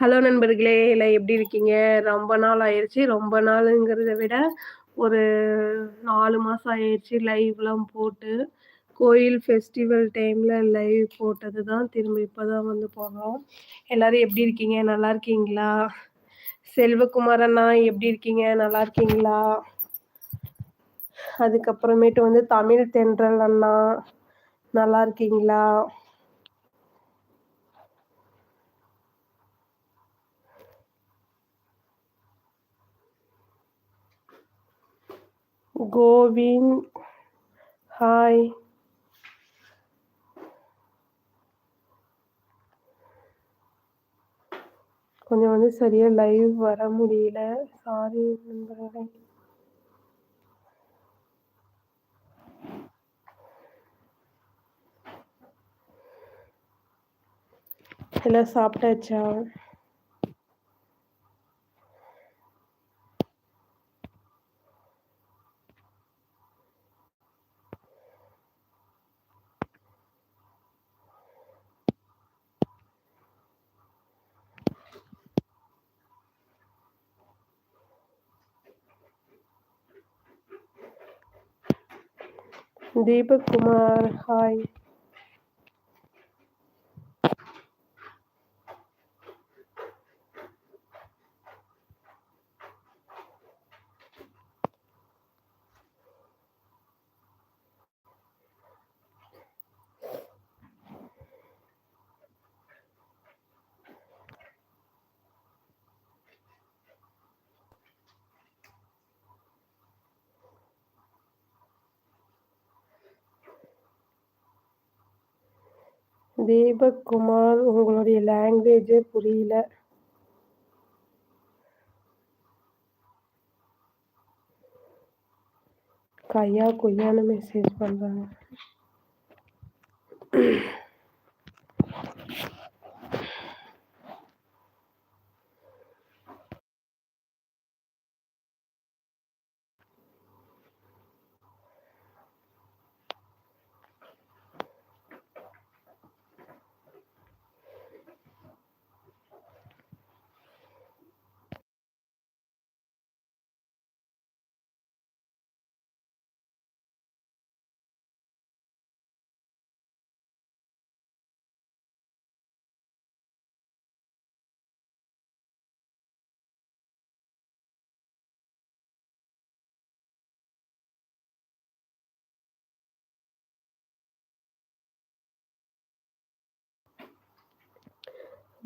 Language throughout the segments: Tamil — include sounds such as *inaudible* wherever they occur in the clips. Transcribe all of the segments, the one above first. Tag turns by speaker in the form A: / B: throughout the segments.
A: ஹலோ நண்பர்களே இல்லை எப்படி இருக்கீங்க ரொம்ப நாள் ஆயிடுச்சு ரொம்ப நாளுங்கிறத விட ஒரு நாலு மாதம் ஆயிடுச்சு லைவ்லாம் போட்டு கோயில் ஃபெஸ்டிவல் டைமில் லைவ் போட்டது தான் திரும்ப இப்போ தான் வந்து போகிறோம் எல்லோரும் எப்படி இருக்கீங்க நல்லா இருக்கீங்களா செல்வகுமார் அண்ணா எப்படி இருக்கீங்க நல்லா இருக்கீங்களா அதுக்கப்புறமேட்டு வந்து தமிழ் தென்றல் அண்ணா நல்லா இருக்கீங்களா கோவிந்த் ஹாய் கொஞ்சம் வந்து சரியாக லைவ் வர முடியல சாரி நண்பர்களே எல்லாம் சாப்பிட்டாச்சா दीपक कुमार हाय தீபக்குமார் உங்களுடைய லாங்குவேஜே புரியல கையா கொய்யான்னு மெசேஜ் பண்ணுறாங்க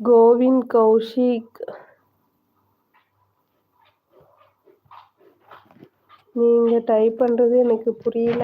A: கோவிந்த் கௌஷிக் நீங்கள் டைப் பண்ணுறது எனக்கு புரியல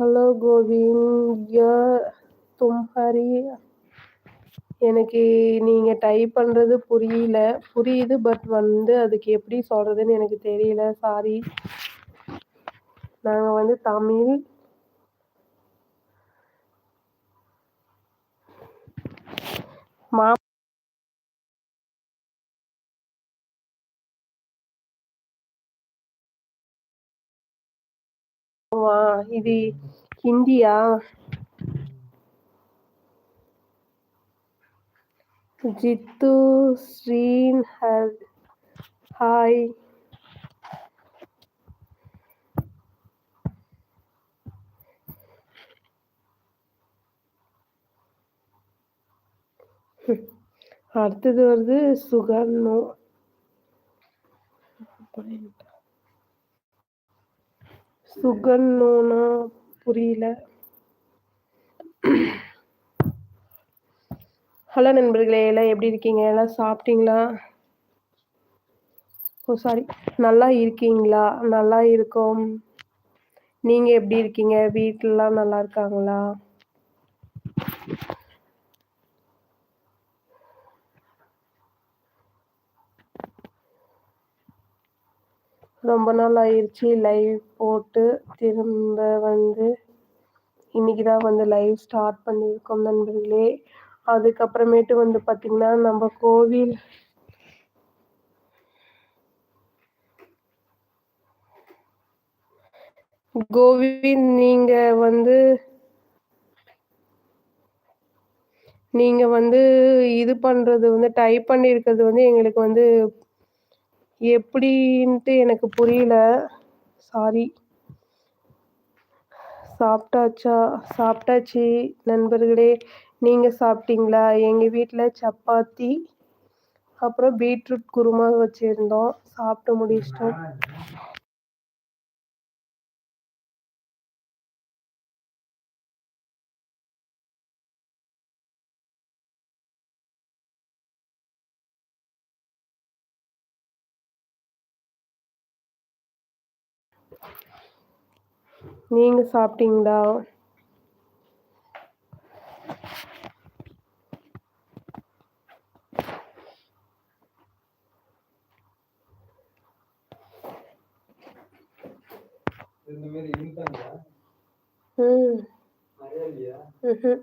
A: ஹலோ கோவிந்த் தும்ஹரி எனக்கு நீங்கள் டைப் பண்ணுறது புரியல புரியுது பட் வந்து அதுக்கு எப்படி சொல்கிறதுன்னு எனக்கு தெரியல சாரி நாங்கள் வந்து தமிழ் மா ஆமா இது ஹிந்தியா ஜித்து ஸ்ரீன் ஹர் ஹாய் அடுத்தது வருது சுகர்ணோ சுகன்னோனா புரியல ஹலோ நண்பர்களே எல்லாம் எப்படி இருக்கீங்க எல்லாம் சாப்பிட்டீங்களா ஓ சாரி நல்லா இருக்கீங்களா நல்லா இருக்கோம் நீங்கள் எப்படி இருக்கீங்க வீட்டிலலாம் நல்லா இருக்காங்களா ரொம்ப நாள் ஆயிடுச்சு லைவ் போட்டு திரும்ப வந்து இன்றைக்கி தான் வந்து லைவ் ஸ்டார்ட் பண்ணியிருக்கோம் நண்பர்களே அதுக்கப்புறமேட்டு வந்து பார்த்திங்கன்னா நம்ம கோவில் கோவிந்த் நீங்கள் வந்து நீங்கள் வந்து இது பண்ணுறது வந்து டைப் பண்ணியிருக்கிறது வந்து எங்களுக்கு வந்து எப்படின்ட்டு எனக்கு புரியல சாரி சாப்பிட்டாச்சா சாப்பிட்டாச்சு நண்பர்களே நீங்கள் சாப்பிட்டீங்களா எங்கள் வீட்டில் சப்பாத்தி அப்புறம் பீட்ரூட் குருமா வச்சுருந்தோம் சாப்பிட்டு முடிச்சிட்டோம் நீங்க சாப்பிட்டீங்களா ம் ம்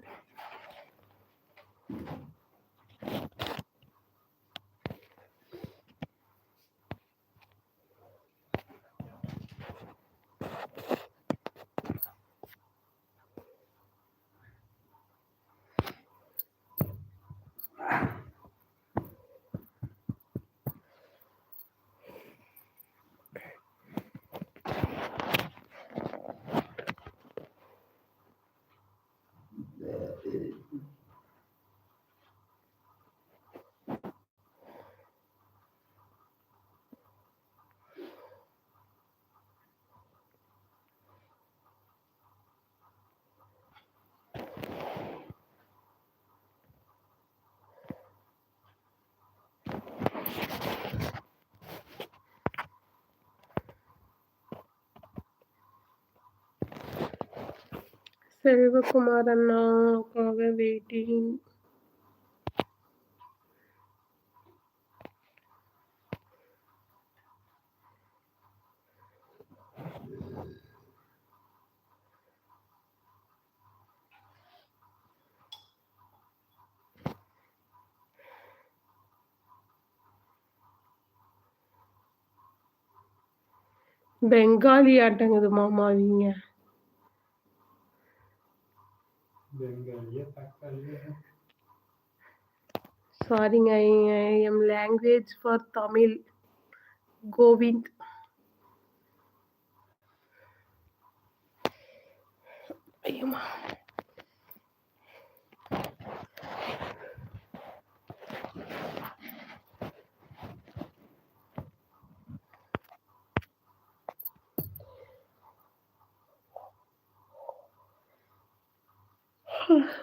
A: செல்வகுமார் அண்ணாவுக்காக வெயிட்டிங் பெங்காலி ஆட்டங்குது மாமா அவங்க Sorry, I, I am language for Tamil. Govind. Oh. *laughs*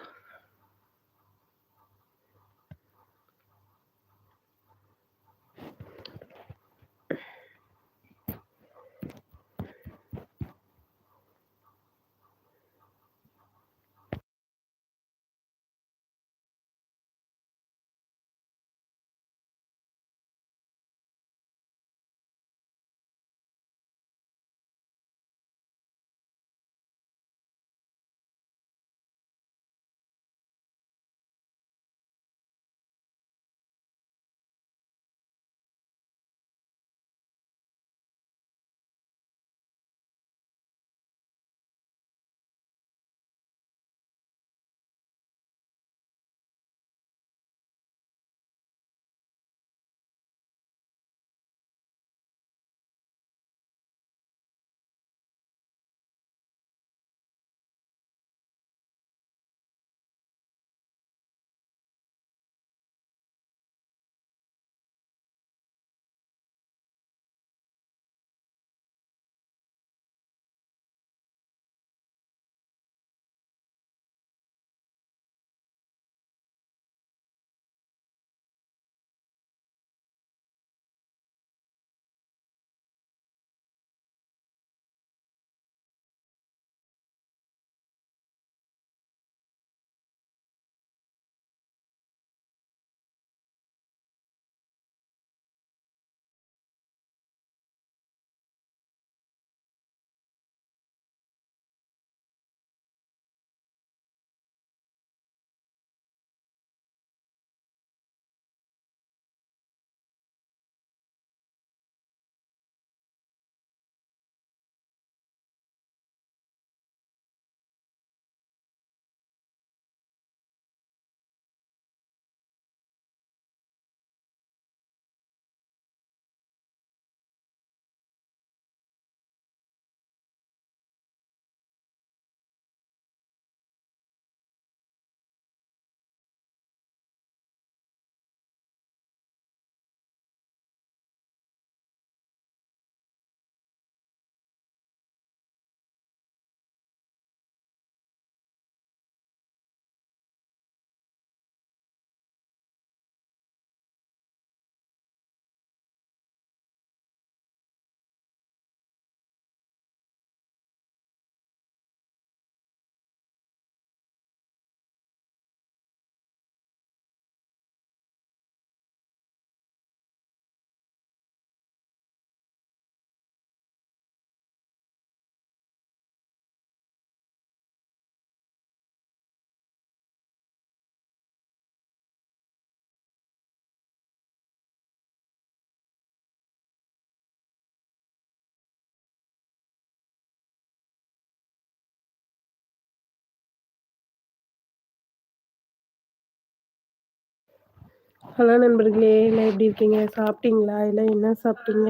A: Hello நண்பர்களே எல்லாம் எப்படி இருக்கீங்க சாப்பிட்டீங்களா இல்லை என்ன சாப்பிட்டீங்க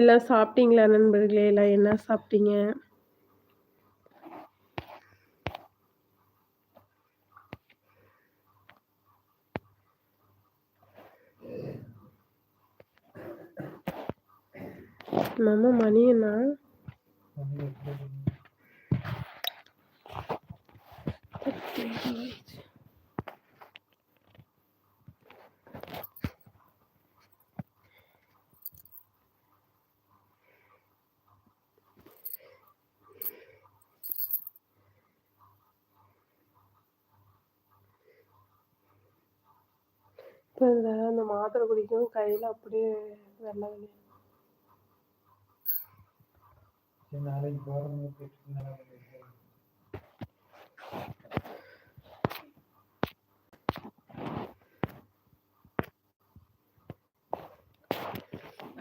A: எல்லாம் சாப்பிட்டீங்களா நண்பர்களே எல்லாம் என்ன சாப்பிட்டீங்க நம்ம மணி என்ன இருந்தாலும் அந்த மாத்திரை குடிக்கும் கையில் அப்படியே வெள்ளை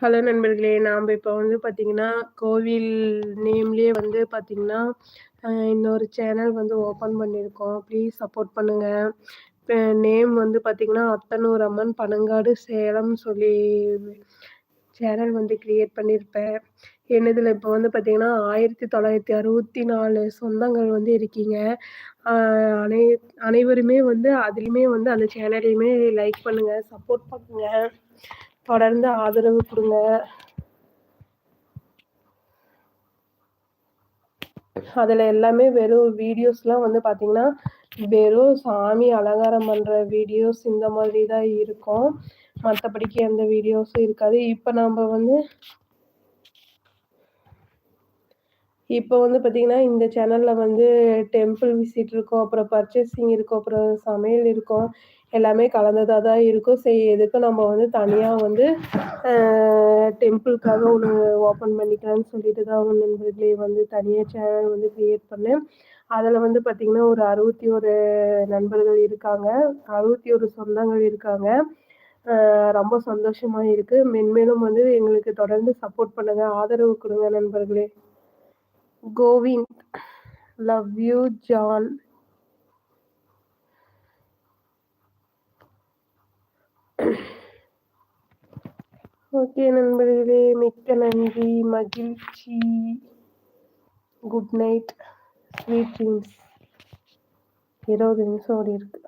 A: ஹலோ நண்பர்களே நாம் இப்போ வந்து பார்த்தீங்கன்னா கோவில் நேம்லேயே வந்து பார்த்தீங்கன்னா இன்னொரு சேனல் வந்து ஓப்பன் பண்ணியிருக்கோம் ப்ளீஸ் சப்போர்ட் பண்ணுங்கள் நேம் வந்து பார்த்திங்கன்னா அத்தனூர் அம்மன் பனங்காடு சேலம் சொல்லி சேனல் வந்து கிரியேட் பண்ணியிருப்பேன் என்னதில் இப்போ வந்து பார்த்திங்கன்னா ஆயிரத்தி தொள்ளாயிரத்தி அறுபத்தி நாலு சொந்தங்கள் வந்து இருக்கீங்க அனை அனைவருமே வந்து அதுலேயுமே வந்து அந்த சேனலையுமே லைக் பண்ணுங்கள் சப்போர்ட் பண்ணுங்கள் தொடர்ந்து ஆதரவு கொடுங்க அதில் எல்லாமே வெறும் வீடியோஸ்லாம் வந்து பார்த்திங்கன்னா வெறும் சாமி அலங்காரம் பண்ணுற வீடியோஸ் இந்த மாதிரி தான் இருக்கும் மற்றபடிக்கு எந்த வீடியோஸும் இருக்காது இப்போ நம்ம வந்து இப்போ வந்து பார்த்திங்கன்னா இந்த சேனலில் வந்து டெம்பிள் விசிட் இருக்கும் அப்புறம் பர்ச்சேசிங் இருக்கும் அப்புறம் சமையல் இருக்கும் எல்லாமே கலந்ததாக தான் இருக்கும் சரி எதுக்கு நம்ம வந்து தனியாக வந்து டெம்பிளுக்காக ஒன்று ஓப்பன் பண்ணிக்கலாம்னு சொல்லிட்டு தான் அவங்க நண்பர்களே வந்து தனியாக சேனல் வந்து க்ரியேட் பண்ணேன் அதில் வந்து பார்த்திங்கன்னா ஒரு அறுபத்தி ஒரு நண்பர்கள் இருக்காங்க அறுபத்தி ஒரு சொந்தங்கள் இருக்காங்க ரொம்ப சந்தோஷமாக இருக்குது மென்மேலும் வந்து எங்களுக்கு தொடர்ந்து சப்போர்ட் பண்ணுங்கள் ஆதரவு கொடுங்க நண்பர்களே கோவிந்த் லவ் யூ ஜான் ஓகே நண்பர்களே மிக்க நன்றி மகிழ்ச்சி குட் நைட் ஸ்வீட் ட்ரீம்ஸ் இருபது நிமிஷம் ஓடி இருக்கு